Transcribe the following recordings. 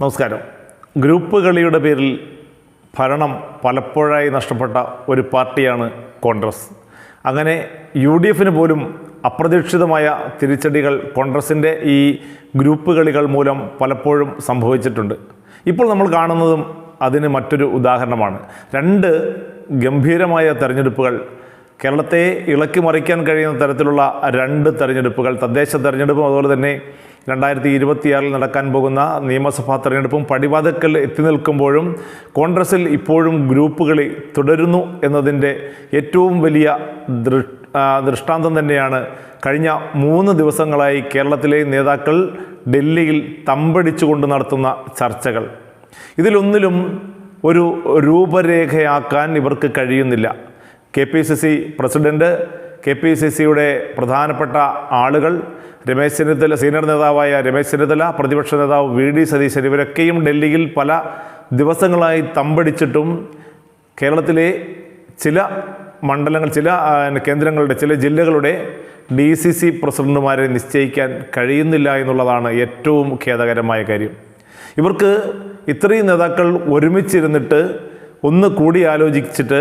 നമസ്കാരം. ഗ്രൂപ്പ് കളിയുടെ പേരിൽ ഭരണം പലപ്പോഴായി നഷ്ടപ്പെട്ട ഒരു പാർട്ടിയാണ് കോൺഗ്രസ്. അങ്ങനെ യു ഡി എഫിന് പോലും അപ്രതീക്ഷിതമായ തിരിച്ചടികൾ കോൺഗ്രസിന്റെ ഈ ഗ്രൂപ്പ് കളികൾ മൂലം പലപ്പോഴും സംഭവിച്ചിട്ടുണ്ട്. ഇപ്പോൾ നമ്മൾ കാണുന്നതും അതിന് മറ്റൊരു ഉദാഹരണമാണ്. രണ്ട് ഗംഭീരമായ തെരഞ്ഞെടുപ്പുകൾ കേരളത്തെ ഇളക്കി മറിക്കാൻ കഴിയുന്ന തരത്തിലുള്ള രണ്ട് തെരഞ്ഞെടുപ്പുകൾ തദ്ദേശ തെരഞ്ഞെടുപ്പും അതുപോലെ തന്നെ രണ്ടായിരത്തി ഇരുപത്തിയാറിൽ നടക്കാൻ പോകുന്ന നിയമസഭാ തെരഞ്ഞെടുപ്പും പടിവാതക്കൽ എത്തി നിൽക്കുമ്പോഴും കോൺഗ്രസിൽ ഇപ്പോഴും ഗ്രൂപ്പുകളി തുടരുന്നു എന്നതിന്റെ ഏറ്റവും വലിയ ദൃഷ്ടാന്തം തന്നെയാണ് കഴിഞ്ഞ മൂന്ന് ദിവസങ്ങളായി കേരളത്തിലെ നേതാക്കൾ ഡൽഹിയിൽ തമ്പടിച്ചുകൊണ്ട് നടത്തുന്ന ചർച്ചകൾ. ഇതിലൊന്നിലും ഒരു രൂപരേഖയാക്കാൻ ഇവർക്ക് കഴിയുന്നില്ല. K P C C president K P C സിയുടെ പ്രധാനപ്പെട്ട ആളുകൾ രമേശ് ചെന്നിത്തല സീനിയർ നേതാവായ രമേശ് ചെന്നിത്തല പ്രതിപക്ഷ നേതാവ് വി ഡി സതീശൻ ഇവരൊക്കെയും ഡൽഹിയിൽ പല ദിവസങ്ങളായി തമ്പടിച്ചിട്ടും കേരളത്തിലെ ചില മണ്ഡലങ്ങൾ ചില കേന്ദ്രങ്ങളുടെ ചില ജില്ലകളുടെ ഡി സി സി പ്രസിഡന്റുമാരെ നിശ്ചയിക്കാൻ കഴിയുന്നില്ല എന്നുള്ളതാണ് ഏറ്റവും ഖേദകരമായ കാര്യം. ഇവർക്ക് ഇത്രയും നേതാക്കൾ ഒരുമിച്ചിരുന്നിട്ട് ഒന്ന് കൂടി ആലോചിച്ചിട്ട്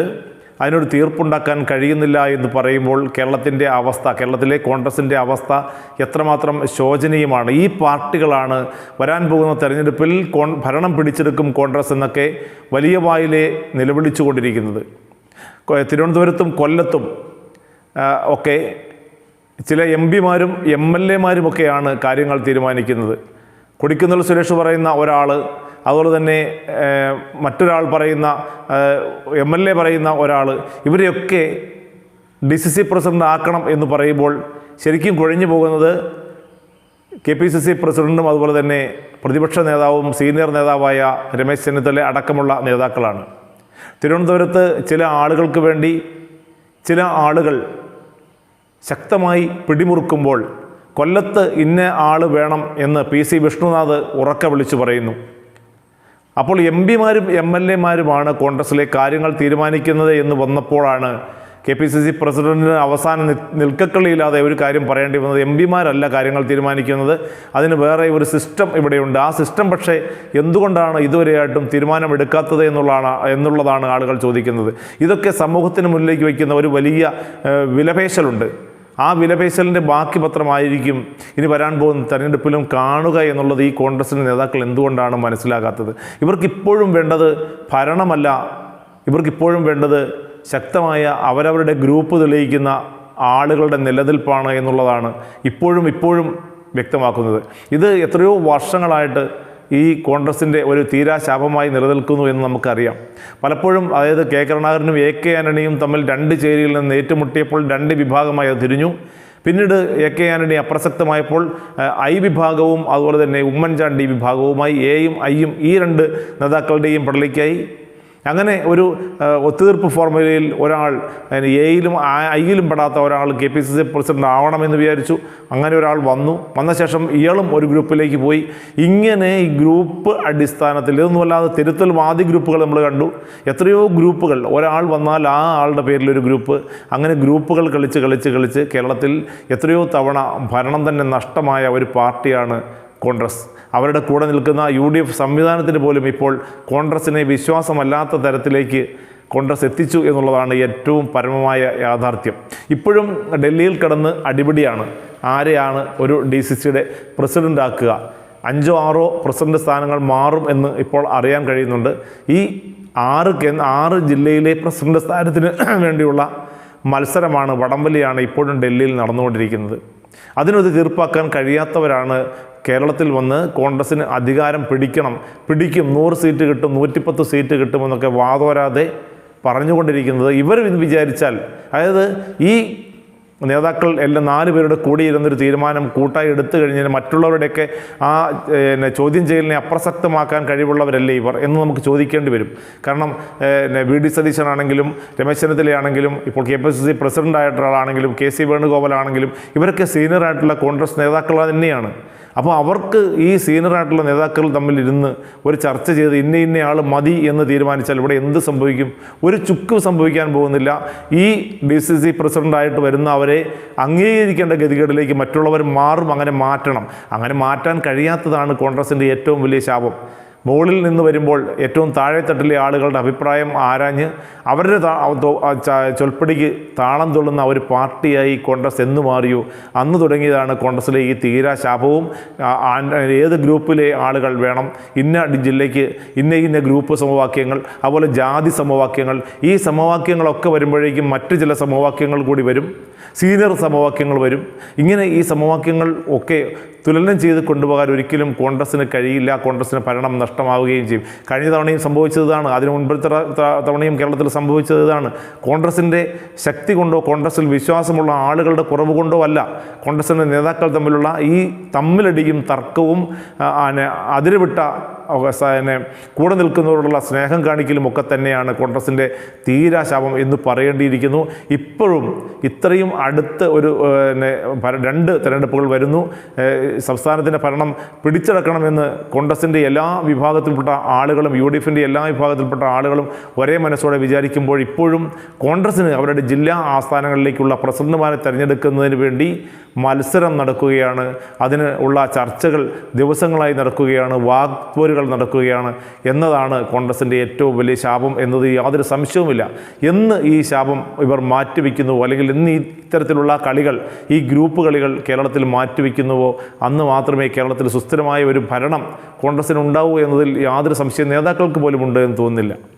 അതിനൊരു തീർപ്പുണ്ടാക്കാൻ കഴിയുന്നില്ല എന്ന് പറയുമ്പോൾ കേരളത്തിന്റെ അവസ്ഥ കേരളത്തിലെ കോൺഗ്രസിന്റെ അവസ്ഥ എത്രമാത്രം ശോചനീയമാണ്. ഈ പാർട്ടികളാണ് വരാൻ പോകുന്ന തെരഞ്ഞെടുപ്പിൽ കോൺ ഭരണം പിടിച്ചെടുക്കും കോൺഗ്രസ് എന്നൊക്കെ വലിയ വായിലെ നിലവിളിച്ചുകൊണ്ടിരിക്കുന്നത്. തിരുവനന്തപുരത്തും കൊല്ലത്തും ഒക്കെ ചില എം പിമാരും എം എൽ എമാരുമൊക്കെയാണ് കാര്യങ്ങൾ തീരുമാനിക്കുന്നത്. കൊടിക്കുന്നിൽ സുരേഷ് പറയുന്ന ഒരാൾ അതുപോലെ തന്നെ മറ്റൊരാൾ പറയുന്ന എം എൽ എ പറയുന്ന ഒരാൾ ഇവരെയൊക്കെ ഡി സി സി പ്രസിഡന്റ് ആക്കണം എന്ന് പറയുമ്പോൾ ശരിക്കും കുഴഞ്ഞു പോകുന്നത് കെ പി സി സി പ്രസിഡന്റും അതുപോലെ തന്നെ പ്രതിപക്ഷ നേതാവും സീനിയർ നേതാവായ രമേശ് ചെന്നിത്തല അടക്കമുള്ള നേതാക്കളാണ്. തിരുവനന്തപുരത്ത് ചില ആളുകൾക്ക് വേണ്ടി ചില ആളുകൾ ശക്തമായി പിടിമുറുക്കുമ്പോൾ കൊല്ലത്ത് ഇന്ന ആൾ വേണം എന്ന് പി സി വിഷ്ണുനാഥ് ഉറക്ക വിളിച്ചു പറയുന്നു. അപ്പോൾ എം പിമാരും എം എൽ എമാരുമാണ് കോൺഗ്രസിലെ കാര്യങ്ങൾ തീരുമാനിക്കുന്നത് എന്ന് വന്നപ്പോഴാണ് കെ പി സി സി പ്രസിഡന്റിന് അവസാന നിൽക്കക്കളിയില്ലാതെ ഒരു കാര്യം പറയേണ്ടി വന്നത്. എം പിമാരല്ല കാര്യങ്ങൾ തീരുമാനിക്കുന്നത്. അതിന് വേറെ ഒരു സിസ്റ്റം ഇവിടെയുണ്ട്. ആ സിസ്റ്റം പക്ഷേ എന്തുകൊണ്ടാണ് ഇതുവരെയായിട്ടും തീരുമാനമെടുക്കാത്തത് എന്നുള്ളതാണ് എന്നുള്ളതാണ് ആളുകൾ ചോദിക്കുന്നത്. ഇതൊക്കെ സമൂഹത്തിന് മുന്നിലേക്ക് വയ്ക്കുന്ന ഒരു വലിയ വിലപേശലുണ്ട്. ആ വിലപേശലിന്റെ ബാക്കി പത്രമായിരിക്കും ഇനി വരാൻ പോകുന്ന തെരഞ്ഞെടുപ്പിലും കാണുക എന്നുള്ളത് ഈ കോൺഗ്രസിന്റെ നേതാക്കൾ എന്തുകൊണ്ടാണ് മനസ്സിലാകാത്തത്? ഇവർക്കിപ്പോഴും വേണ്ടത് ഭരണമല്ല. ഇവർക്കിപ്പോഴും വേണ്ടത് ശക്തമായ അവരവരുടെ ഗ്രൂപ്പ് തെളിയിക്കുന്ന ആളുകളുടെ നിലനിൽപ്പാണ് എന്നുള്ളതാണ് ഇപ്പോഴും ഇപ്പോഴും വ്യക്തമാക്കുന്നത്. ഇത് എത്രയോ വർഷങ്ങളായിട്ട് ഈ കോൺഗ്രസിന്റെ ഒരു തീരാശാപമായി നിലനിൽക്കുന്നു എന്ന് നമുക്കറിയാം. പലപ്പോഴും അതായത് കെ. കരുണാകരനും എ. കെ. ആന്റണിയും തമ്മിൽ രണ്ട് ചേരിയിൽ നിന്ന് ഏറ്റുമുട്ടിയപ്പോൾ രണ്ട് വിഭാഗമായി അത് തിരിഞ്ഞു. പിന്നീട് എ. കെ. ആന്റണി അപ്രസക്തമായപ്പോൾ ഐ വിഭാഗവും അതുപോലെ തന്നെ ഉമ്മൻചാണ്ടി വിഭാഗവുമായി എയും ഐയും ഈ രണ്ട് നേതാക്കളുടെയും പടലിക്കായി. അങ്ങനെ ഒരു ഒത്തുതീർപ്പ് ഫോർമുലയിൽ ഒരാൾ എയിലും ഐയിലും പെടാത്ത ഒരാൾ K P C C president ആവണമെന്ന് വിചാരിച്ചു. അങ്ങനെ ഒരാൾ വന്നു. വന്ന ശേഷം ഇയാളും ഒരു ഗ്രൂപ്പിലേക്ക് പോയി. ഇങ്ങനെ ഈ ഗ്രൂപ്പ് അടിസ്ഥാനത്തിൽ ഇതൊന്നുമല്ലാതെ തിരുത്തൽ വാദി ഗ്രൂപ്പുകൾ നമ്മൾ കണ്ടു. എത്രയോ ഗ്രൂപ്പുകൾ. ഒരാൾ വന്നാൽ ആ ആളുടെ പേരിൽ ഒരു ഗ്രൂപ്പ്. അങ്ങനെ ഗ്രൂപ്പുകൾ കളിച്ച് കളിച്ച് കളിച്ച് കേരളത്തിൽ എത്രയോ തവണ ഭരണം തന്നെ നഷ്ടമായ ഒരു പാർട്ടിയാണ് കോൺഗ്രസ്. അവരുടെ കൂടെ നിൽക്കുന്ന യു ഡി എഫ് സംവിധാനത്തിന് പോലും ഇപ്പോൾ കോൺഗ്രസിനെ വിശ്വാസമല്ലാത്ത തരത്തിലേക്ക് കോൺഗ്രസ് എത്തിച്ചു എന്നുള്ളതാണ് ഏറ്റവും പരമമായ യാഥാർത്ഥ്യം. ഇപ്പോഴും ഡൽഹിയിൽ കിടന്ന് അടിപിടിയാണ്. ആരെയാണ് ഒരു ഡി സി സിയുടെ പ്രസിഡന്റ് ആക്കുക അഞ്ചോ ആറോ പ്രസിഡന്റ് സ്ഥാനങ്ങൾ മാറും എന്ന് ഇപ്പോൾ അറിയാൻ കഴിയുന്നുണ്ട്. ഈ ആറ് ആറ് ജില്ലയിലെ പ്രസിഡന്റ് സ്ഥാനത്തിന് വേണ്ടിയുള്ള മത്സരമാണ് വടംവലിയാണ് ഇപ്പോഴും ഡൽഹിയിൽ നടന്നുകൊണ്ടിരിക്കുന്നത്. അതിനൊരു തീർപ്പാക്കാൻ കഴിയാത്തവരാണ് കേരളത്തിൽ വന്ന് കോൺഗ്രസ്സിന് അധികാരം പിടിക്കണം. പിടിക്കും. നൂറ് സീറ്റ് കിട്ടും നൂറ്റിപ്പത്ത് സീറ്റ് കിട്ടുമെന്നൊക്കെ വാതോരാതെ പറഞ്ഞുകൊണ്ടിരിക്കുന്നത് ഇവർ വിചാരിച്ചാൽ അതായത് ഈ നേതാക്കൾ എല്ലാം നാല് പേരുടെ കൂടിയിരുന്നൊരു തീരുമാനം കൂട്ടായി എടുത്തു കഴിഞ്ഞാൽ മറ്റുള്ളവരുടെയൊക്കെ ആ പിന്നെ ചോദ്യം ചെയ്യലിനെ അപ്രസക്തമാക്കാൻ കഴിവുള്ളവരല്ലേ ഇവർ എന്ന് നമുക്ക് ചോദിക്കേണ്ടി വരും. കാരണം പിന്നെ വി ഡി സതീശനാണെങ്കിലും രമേശ് ചെന്നിത്തലയാണെങ്കിലും ഇപ്പോൾ K P C C president ആയിട്ടുള്ള ആളാണെങ്കിലും കെ സി വേണുഗോപാലാണെങ്കിലും ഇവരൊക്കെ സീനിയർ ആയിട്ടുള്ള കോൺഗ്രസ് നേതാക്കൾ തന്നെയാണ്. അപ്പോൾ അവർക്ക് ഈ സീനിയറായിട്ടുള്ള നേതാക്കൾ തമ്മിൽ ഇരുന്ന് ഒരു ചർച്ച ചെയ്ത് ഇന്ന ഇന്ന ആൾ മതി എന്ന് തീരുമാനിച്ചാൽ ഇവിടെ എന്ത് സംഭവിക്കും? ഒരു ചുക്ക് സംഭവിക്കാൻ പോകുന്നില്ല. ഈ ഡി സി സി പ്രസിഡന്റായിട്ട് വരുന്ന അവരെ അംഗീകരിക്കേണ്ട ഗതികേടിലേക്ക് മറ്റുള്ളവർ മാറും അങ്ങനെ മാറ്റണം. അങ്ങനെ മാറ്റാൻ കഴിയാത്തതാണ് കോൺഗ്രസിന്റെ ഏറ്റവും വലിയ ശാപം. മുകളിൽ നിന്ന് വരുമ്പോൾ ഏറ്റവും താഴെത്തട്ടിലെ ആളുകളുടെ അഭിപ്രായം ആരാഞ്ഞ് അവരുടെ ചൊൽപ്പടിക്ക് താളം തുള്ളുന്ന ഒരു പാർട്ടിയായി കോൺഗ്രസ് എന്ന് മാറിയോ? അന്ന് തുടങ്ങിയതാണ് കോൺഗ്രസ്സിലെ ഈ തീരാ ശാപവും. ആ, ആ- ഏത് ഗ്രൂപ്പിലെ ആളുകൾ വേണം? ഇന്ന ജില്ലയ്ക്ക് ഇന്ന ഇന്ന ഗ്രൂപ്പ് സമവാക്യങ്ങൾ അതുപോലെ ജാതി സമവാക്യങ്ങൾ. ഈ സമവാക്യങ്ങളൊക്കെ വരുമ്പോഴേക്കും മറ്റ് ചില സമവാക്യങ്ങൾ കൂടി വരും. സീനിയർ സമവാക്യങ്ങൾ വരും. ഇങ്ങനെ ഈ സമവാക്യങ്ങൾ ഒക്കെ തുലനം ചെയ്ത് കൊണ്ടുപോകാൻ ഒരിക്കലും കോൺഗ്രസ്സിന് കഴിയില്ല കോൺഗ്രസ്സിന് ഭരണം നഷ്ടമാവുകയും ചെയ്യും. കഴിഞ്ഞ തവണയും സംഭവിച്ചതാണ്. അതിന് മുൻപത്തെ തവണയും കേരളത്തിൽ സംഭവിച്ചത് ഇതാണ്. കോൺഗ്രസിന്റെ ശക്തി കൊണ്ടോ കോൺഗ്രസ്സിൽ വിശ്വാസമുള്ള ആളുകളുടെ കുറവ് കൊണ്ടോ അല്ല കോൺഗ്രസിന്റെ നേതാക്കൾ തമ്മിലുള്ള ഈ തമ്മിലടിയും തർക്കവും അതിരുവിട്ട അവസാന കൂടെ നിൽക്കുന്നവരോടുള്ള സ്നേഹം കാണിക്കലും ഒക്കെ തന്നെയാണ് കോൺഗ്രസിന്റെ തീരാശാപം എന്ന് പറയേണ്ടിയിരിക്കുന്നു. ഇപ്പോഴും ഇത്രയും അടുത്ത് ഒരു രണ്ട് തെരഞ്ഞെടുപ്പുകൾ വരുന്നു. സംസ്ഥാനത്തിന്റെ ഭരണം പിടിച്ചെടുക്കണമെന്ന് കോൺഗ്രസിന്റെ എല്ലാ വിഭാഗത്തിൽപ്പെട്ട ആളുകളും യു ഡി എഫിന്റെ എല്ലാ വിഭാഗത്തിൽപ്പെട്ട ആളുകളും ഒരേ മനസ്സോടെ വിചാരിക്കുമ്പോൾ ഇപ്പോഴും കോൺഗ്രസ്സിന് അവരുടെ ജില്ലാ ആസ്ഥാനങ്ങളിലേക്കുള്ള പ്രസിഡന്റുമാരെ തിരഞ്ഞെടുക്കുന്നതിന് വേണ്ടി മത്സരം നടക്കുകയാണ്. അതിന് ഉള്ള ചർച്ചകൾ ദിവസങ്ങളായി നടക്കുകയാണ്. വാഗ്പോരുകൾ നടക്കുകയാണ് എന്നതാണ് കോൺഗ്രസിന്റെ ഏറ്റവും വലിയ ശാപം എന്നത് യാതൊരു സംശയവുമില്ല. എന്ന് ഈ ശാപം ഇവർ മാറ്റിവെക്കുന്നുവോ അല്ലെങ്കിൽ ഇന്ന് ഇത്തരത്തിലുള്ള കളികൾ ഈ ഗ്രൂപ്പ് കളികൾ കേരളത്തിൽ മാറ്റിവെക്കുന്നുവോ? അന്ന് മാത്രമേ കേരളത്തിൽ സുസ്ഥിരമായ ഒരു ഭരണം കോൺഗ്രസിന് ഉണ്ടാവൂ എന്നതിൽ യാതൊരു സംശയം നേതാക്കൾക്ക് പോലും ഉണ്ട് എന്ന് തോന്നുന്നില്ല.